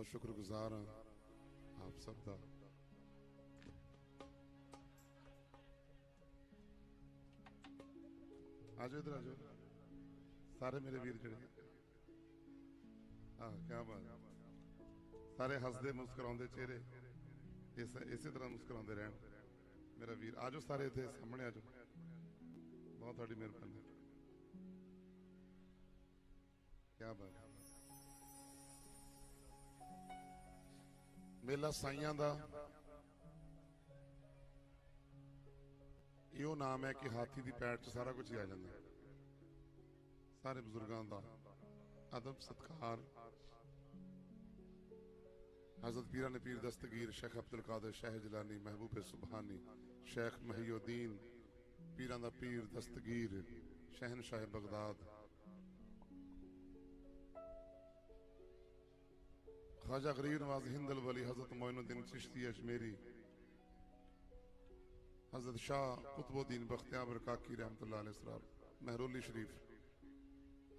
ਬਹੁਤ ਸ਼ੁਕਰਗੁਜ਼ਾਰ ਹਾਂ ਆਪ ਸਭ ਦਾ ਆਜੋ ਇਧਰ ਆਜੋ ਸਾਰੇ ਮੇਰੇ ਵੀਰ ਜਿਹੜੇ ਹਾਂ ਕੀ ਬਾਤ ਸਾਰੇ ਹੱਸਦੇ ਮੁਸਕਰਾਉਂਦੇ ਚਿਹਰੇ ਇਸ ਇਸੇ ਤਰ੍ਹਾਂ ਮੁਸਕਰਾਉਂਦੇ ਰਹਿਣ ਮੇਰਾ ਵੀਰ ਆਜੋ ਸਾਰੇ ਇੱਥੇ ਸਾਹਮਣੇ ਆਜੋ ਬਹੁਤ ਤੁਹਾਡੀ ਮਿਹਰਬਾਨੀ ਕੀ ਬਾਤ ਮੇਲਾ ਸਾਈਆਂ ਦਾ ਇਹੋ ਨਾਮ ਹੈ ਕਿ ਹਾਥੀ ਦੀ ਪੈੜ 'ਚ ਸਾਰਾ ਕੁਝ ਆ ਜਾਂਦਾ ਸਾਰੇ ਬਜ਼ੁਰਗਾਂ ਦਾ ਅਦਬ ਸਤਕਾਰ حضرت پیران پیر دستگیر شیخ عبدالقادر شاہ جلانی محبوب سبحانی شیخ محی الدین پیران دا پیر دستگیر شہن شاہ بغداد خواجہ غریب نواز ہند الولی، حضرت معین الدین چشتی اجمیری حضرت شاہ قطب الدین بختیابر کاکی رحمت اللہ علیہ السلام مہرولی شریف،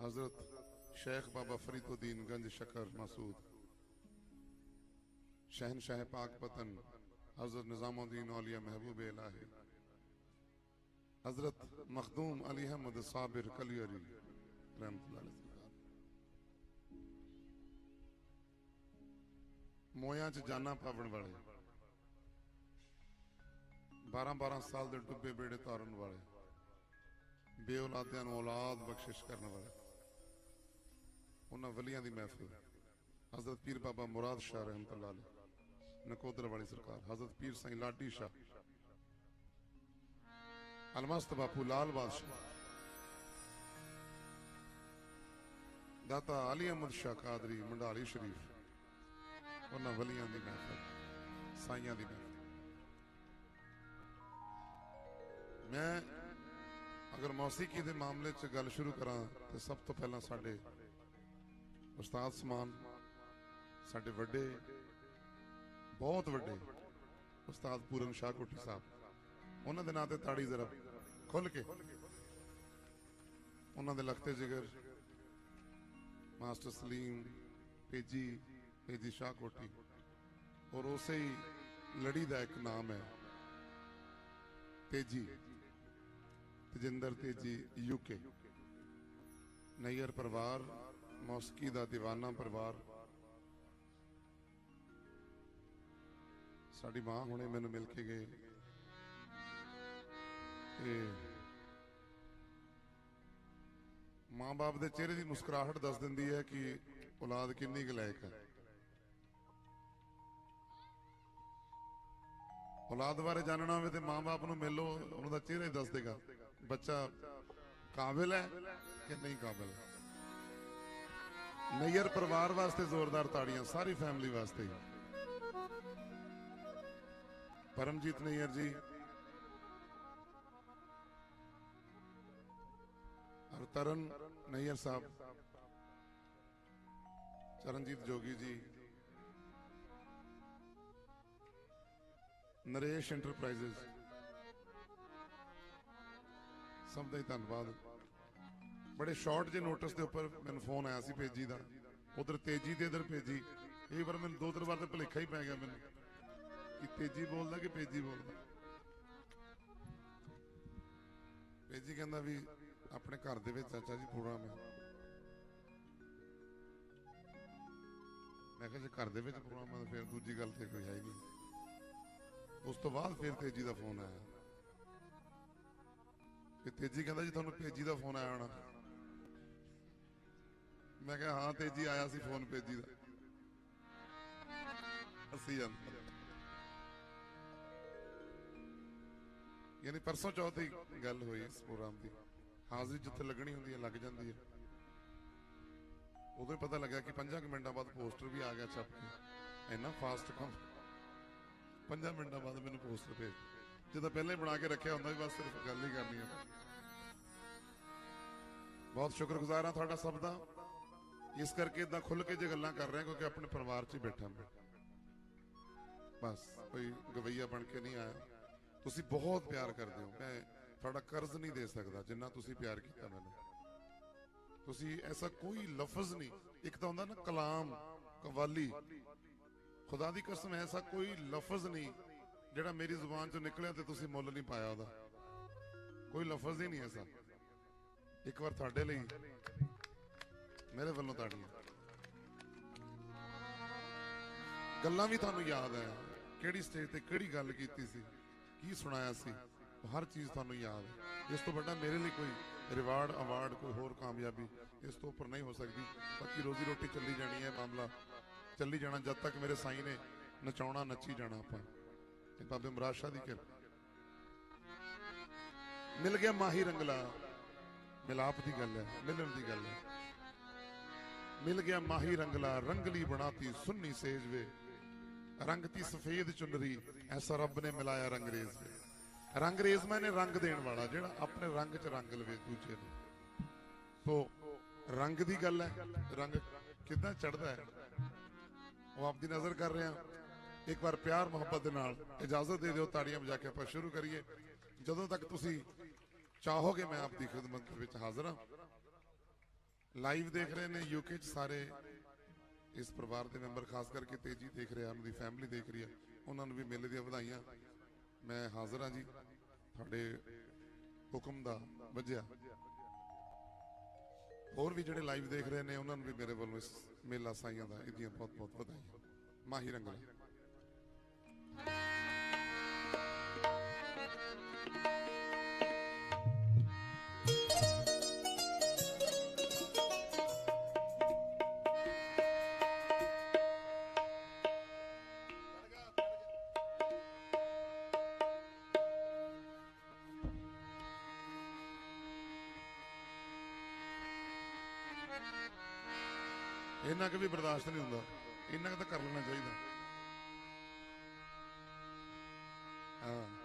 حضرت شیخ بابا فرید الدین گنج شکر مسعود شہن شاہ پاک پتن، حضرت نظام الدین اولیاء محبوب الہ حضرت مخدوم علی احمد صابر کلیری رحمت اللہ علیہ ਮੋਇਆਂ 'ਚ ਜਾਨਾਂ ਪਾਵਣ ਵਾਲੇ। 12-12 ਸਾਲ ਦੇ ਡੁੱਬੇ ਬੇੜੇ ਤਾਰਨ ਵਾਲੇ। ਬੇਔਲਾਦਿਆਂ ਨੂੰ ਔਲਾਦ ਬਖਸ਼ਿਸ਼ ਕਰਨ ਵਾਲੇ। ਉਹਨਾਂ ਵਲੀਆਂ ਦੀ ਮਹਿਫਿਲ। ਹਜ਼ਰਤ ਪੀਰ ਬਾਬਾ ਮੁਰਾਦ ਸ਼ਾਹ ਰਹਿਮਤੁਲਾਹ ਅਲੈਹ, ਨਕੋਦਰ ਵਾਲੀ ਸਰਕਾਰ। ਹਜ਼ਰਤ ਪੀਰ ਸਾਈਂ ਲਾਡੀ ਸ਼ਾਹ। ਅਲਮਸਤ ਬਾਪੂ ਲਾਲ ਬਾਦਸ਼ਾਹ। ਦਾਤਾ ਅਲੀ ਅਹਿਮਦ ਸ਼ਾਹ ਕਾਦਰੀ, ਮੰਡਾਲੀ ਸ਼ਰੀਫ। ਉਹਨਾਂ ਵਲੀਆਂ ਦੀ ਮਹਿਫਲ, ਸਾਈਆਂ ਦੀ ਮਹਿਫਲ। ਮੈਂ ਅਗਰ ਮੌਸੀਕੀ ਦੇ ਮਾਮਲੇ 'ਚ ਗੱਲ ਸ਼ੁਰੂ ਕਰਾਂ, ਤੇ ਸਭ ਤੋਂ ਪਹਿਲਾਂ ਸਾਡੇ ਉਸਤਾਦ ਸਮਾਨ, ਸਾਡੇ ਵੱਡੇ, ਬਹੁਤ ਵੱਡੇ ਉਸਤਾਦ ਪੂਰਨ ਸ਼ਾਹ ਕੋਠੀ ਸਾਹਿਬ। ਉਹਨਾਂ ਦੇ ਨਾਂ ਤੇ ਤਾੜੀ ਜ਼ਰਾ ਖੁੱਲ ਕੇ। ਉਹਨਾਂ ਦੇ ਲਖਤੇ ਜਿਗਰ, ਮਾਸਟਰ ਸਲੀਮ, ਪੇਜੀ ਦੀ ਸ਼ਾਹ ਕੋਠੀ। ਔਰ ਉਸੇ ਹੀ ਲੜੀ ਦਾ ਇੱਕ ਨਾਮ ਹੈ। ਤੇਜੀ। ਤਜਿੰਦਰ ਤੇਜੀ ਯੂਕੇ ਨਈਰ ਪਰਿਵਾਰ, ਮੌਸਕੀ ਦਾ دیਵਾਨਾ ਪਰਿਵਾਰ। ਸਾਡੀ ਮਾਂ ਹੁਣੇ ਮੈਨੂੰ ਮਿਲ ਕੇ ਗਏ ਤੇ ਮਾਂ-ਬਾਪ ਦੇ ਚਿਹਰੇ ਦੀ ਮੁਸਕਰਾਹਟ ਦੱਸ ਦਿੰਦੀ ਹੈ ਕਿ ਔਲਾਦ ਕਿੰਨੀ ਕੁ ਲਾਇਕ ਹੈ। ਔਲਾਦ ਬਾਰੇ ਜਾਣਨਾ ਹੋਵੇ ਤੇ ਮਾਂ-ਬਾਪ ਨੂੰ ਮਿਲੋ, ਉਹਨਾਂ ਦਾ ਚਿਹਰਾ ਹੀ ਦੱਸ ਦੇਗਾ। ਬੱਚਾ ਕਾਬਿਲ ਹੈ ਕਿ ਨਹੀਂ ਕਾਬਿਲ? ਨਈਰ ਪਰਿਵਾਰ ਵਾਸਤੇ ਜ਼ੋਰਦਾਰ ਤਾੜੀਆਂ, ਸਾਰੀ ਫੈਮਿਲੀ ਵਾਸਤੇ। ਪਰਮਜੀਤ ਨਈਰ ਜੀ। ਔਰ ਤਰਨ ਨਈਰ ਸਾਹਿਬ। ਚਰਨਜੀਤ ਜੋਗੀ ਜੀ। ਨਰੇਸ਼ ਐਂਟਰਪ੍ਰਾਈਜ਼ਸ ਸਭ ਦਾ ਹੀ ਧੰਨਵਾਦ। ਬੜੇ ਸ਼ਾਰਟ ਜੇ ਨੋਟਿਸ ਦੇ ਉੱਪਰ ਮੈਨੂੰ ਫੋਨ ਆਇਆ ਸੀ ਪੇਜੀ ਦਾ। ਉਧਰ ਤੇਜੀ ਤੇ ਇਧਰ ਪੇਜੀ ਇਹ ਵਾਰ ਮੈਨੂੰ ਦੋ ਤਿੰਨ ਵਾਰ ਤੇ ਭੁਲੇਖਾ ਹੀ ਪੈ ਗਿਆ ਮੈਨੂੰ ਕਿ ਤੇਜੀ ਬੋਲਦਾ ਕਿ ਪੇਜੀ ਬੋਲਦਾ। ਪੇਜੀ ਕਹਿੰਦਾ ਵੀ ਆਪਣੇ ਘਰ ਦੇ ਵਿੱਚ ਚਾਚਾ ਜੀ ਪ੍ਰੋਗਰਾਮ ਹੈ ਮੈਂ ਕਿਹਾ ਜੇ ਘਰ ਦੇ ਵਿੱਚ ਪ੍ਰੋਗਰਾਮ ਹੈ ਫਿਰ ਦੂਜੀ ਗੱਲ ਤੇ ਕੋਈ ਹੈ ਹੀ ਨਹੀਂ। ਉਸ ਤੋਂ ਬਾਅਦ ਫਿਰ ਤੇਜੀ ਦਾ ਫੋਨ ਆਇਆ। ਤੇ ਤੇਜੀ ਕਹਿੰਦਾ ਜੀ ਤੁਹਾਨੂੰ ਤੇਜੀ ਦਾ ਫੋਨ ਆਇਆ ਹੋਣਾ। ਮੈਂ ਕਿਹਾ, ਹਾਂ, ਤੇਜੀ ਆਇਆ ਸੀ ਫੋਨ ਤੇਜੀ ਦਾ। ਅਸੀਂ ਜਾਂਦਾ ਯਾਨੀ ਪਰਸੋਂ ਚੌਥੀ ਗੱਲ ਹੋਈ ਇਸ ਪ੍ਰੋਗਰਾਮ ਦੀ। ਹਾਜ਼ਰੀ ਜਿੱਥੇ ਲੱਗਣੀ ਹੁੰਦੀ ਹੈ, ਲੱਗ ਜਾਂਦੀ ਹੈ। ਉਦੋਂ ਹੀ ਪਤਾ ਲੱਗਾ ਕਿ 5 ਮਿੰਟਾਂ ਬਾਅਦ ਪੋਸਟਰ ਵੀ ਆ ਗਿਆ ਛਪ ਕੇ। ਇੰਨਾ ਫਾਸਟ ਕੰਮ। 5 ਮਿੰਟਾਂ ਬਾਅਦ ਮੈਨੂੰ ਪੋਸਟਰ ਭੇਜ ਜਦੋਂ ਪਹਿਲਾਂ ਹੀ ਬਣਾ ਕੇ ਰੱਖਿਆ ਹੁੰਦਾ ਵੀ ਬਸ ਸਿਰਫ ਗੱਲ ਹੀ ਕਰਨੀ ਹੈ ਬਹੁਤ ਸ਼ੁਕਰਗੁਜ਼ਾਰ ਹਾਂ ਤੁਹਾਡਾ ਸਭ ਦਾ। ਇਸ ਕਰਕੇ ਇਦਾਂ ਖੁੱਲ ਕੇ ਜੇ ਗੱਲਾਂ ਕਰ ਰਹੇ ਕਿਉਂਕਿ ਆਪਣੇ ਪਰਿਵਾਰ 'ਚ ਹੀ ਬੈਠਾ ਮੈਂ। ਬਸ, ਕੋਈ ਗਵਈਆ ਬਣ ਕੇ ਨਹੀਂ ਆਇਆ। ਤੁਸੀਂ ਬਹੁਤ ਪਿਆਰ ਕਰਦੇ ਹੋ। ਮੈਂ ਤੁਹਾਡਾ ਕਰਜ਼ ਨਹੀਂ ਦੇ ਸਕਦਾ, ਜਿੰਨਾ ਤੁਸੀਂ ਪਿਆਰ ਕੀਤਾ ਮੈਨੂੰ। ਤੁਸੀਂ ਐਸਾ ਕੋਈ ਲਫ਼ਜ਼ ਨਹੀਂ। ਇੱਕ ਤਾਂ ਹੁੰਦਾ ਨਾ, ਕਲਾਮ, ਕਵਾਲੀ। ਖੁਦਾ ਦੀ ਕਸਮ ਐਸਾ ਕੋਈ ਲਫ਼ਜ਼ ਨਹੀਂ ਜਿਹੜਾ ਮੇਰੀ ਜ਼ੁਬਾਨ ਚੋਂ ਨਿਕਲਿਆ ਤੇ ਤੁਸੀਂ ਮੁੱਲ ਨਹੀਂ ਪਾਇਆ ਉਹਦਾ। ਕੋਈ ਲਫ਼ਜ਼ ਹੀ ਨਹੀਂ ਐਸਾ। ਇੱਕ ਵਾਰ ਤੁਹਾਡੇ ਲਈ, ਮੇਰੇ ਵੱਲੋਂ ਤਾੜੀਆਂ ਗੱਲਾਂ ਵੀ ਤੁਹਾਨੂੰ ਯਾਦ ਹੈ ਕਿਹੜੀ ਸਟੇਜ ਤੇ ਕਿਹੜੀ ਗੱਲ ਕੀਤੀ ਸੀ, ਕੀ ਸੁਣਾਇਆ ਸੀ, ਹਰ ਚੀਜ਼ ਤੁਹਾਨੂੰ ਯਾਦ ਹੈ ਇਸ ਤੋਂ ਵੱਡਾ ਮੇਰੇ ਲਈ ਕੋਈ ਰਿਵਾਰਡ ਅਵਾਰਡ ਕੋਈ ਹੋਰ ਕਾਮਯਾਬੀ ਇਸ ਤੋਂ ਉੱਪਰ ਨਹੀਂ ਹੋ ਸਕਦੀ। ਬਾਕੀ ਰੋਜ਼ੀ ਰੋਟੀ ਚੱਲੀ ਜਾਣੀ ਹੈ ਮਾਮਲਾ ਚੱਲੀ ਜਾਣਾ ਜਦ ਤੱਕ ਮੇਰੇ ਸਾਈਂ ਨੇ ਨਚਾਉਣਾ, ਨੱਚੀ ਜਾਣਾ ਆਪਾਂ। ਤੇ ਬਾਬੇ ਮਰਾਦ ਦੀ ਕਿਰਪਾ। ਮਿਲ ਗਿਆ ਮਾਹੀ ਰੰਗਲਾ। ਮਿਲਾਪ ਦੀ ਗੱਲ ਹੈ, ਮਿਲਣ ਦੀ ਗੱਲ ਹੈ। ਮਿਲ ਗਿਆ ਮਾਹੀ ਰੰਗਲਾ, ਰੰਗਲੀ ਬਣਾਤੀ, ਸੁੰਨੀ ਸੇਜ ਵੇ। ਰੰਗ ਸਫੇਦ ਚੁੰਨਰੀ ਐਸਾ ਰੱਬ ਨੇ ਮਿਲਾਇਆ ਰੰਗਰੇਜ਼ ਵੇ। ਰੰਗਰੇਜ਼ ਮੈਨੇ ਰੰਗ ਦੇਣ ਵਾਲਾ, ਜਿਹੜਾ ਆਪਣੇ ਰੰਗ 'ਚ ਰੰਗ ਲਵੇ ਦੂਜੇ ਨੂੰ। ਸੋ ਰੰਗ ਦੀ ਗੱਲ ਹੈ, ਰੰਗ ਕਿੱਦਾਂ ਚੜਦਾ ਹੈ? ਉਹ ਆਪ ਦੀ ਨਜ਼ਰ ਕਰ ਰਹੇ ਹਾਂ। ਇੱਕ ਵਾਰ ਪਿਆਰ, ਮੁਹੱਬਤ ਦੇ ਨਾਲ ਇਜਾਜ਼ਤ ਦੇ ਦਿਓ, ਤਾੜੀਆਂ ਵਜਾ ਕੇ ਆਪਾਂ ਸ਼ੁਰੂ ਕਰੀਏ। ਜਦੋਂ ਤੱਕ ਤੁਸੀਂ ਚਾਹੋਗੇ ਮੈਂ ਆਪ ਦੀ ਖਿਦਮਤ ਵਿੱਚ ਹਾਜ਼ਰ ਹਾਂ। ਲਾਈਵ ਦੇਖ ਰਹੇ ਨੇ ਯੂਕੇ ਚ ਸਾਰੇ। ਇਸ ਪਰਿਵਾਰ ਦੇ ਮੈਂਬਰ ਖਾਸ ਕਰਕੇ ਤੇਜੀ ਦੇਖ ਰਿਹਾ ਉਹਨਾਂ ਦੀ ਫੈਮਿਲੀ ਦੇਖ ਰਹੀ ਹੈ ਉਹਨਾਂ ਨੂੰ ਵੀ ਮੇਲੇ ਦੀਆਂ ਵਧਾਈਆਂ। ਮੈਂ ਹਾਜ਼ਰ ਹਾਂ ਜੀ। ਤੁਹਾਡੇ ਹੁਕਮ ਦਾ ਵੱਜਿਆ। ਹੋਰ ਵੀ ਜਿਹੜੇ ਲਾਈਵ ਦੇਖ ਰਹੇ ਨੇ, ਉਹਨਾਂ ਨੂੰ ਵੀ ਮੇਰੇ ਵੱਲੋਂ ਇਸ ਮੇਲਾ ਸਾਈਆਂ ਦਾ ਇਹਦੀਆਂ ਬਹੁਤ ਬਹੁਤ ਵਧਾਈਆਂ। ਮਾਹੀ ਰੰਗਲਾ। ਇਹਨਾਂ ਕਿ ਵੀ ਬਰਦਾਸ਼ਤ ਨਹੀਂ ਹੁੰਦਾ। ਇਹਨਾਂ ਕੁ ਤਾਂ ਕਰ ਲੈਣਾ ਚਾਹੀਦਾ। ਹਾਂ।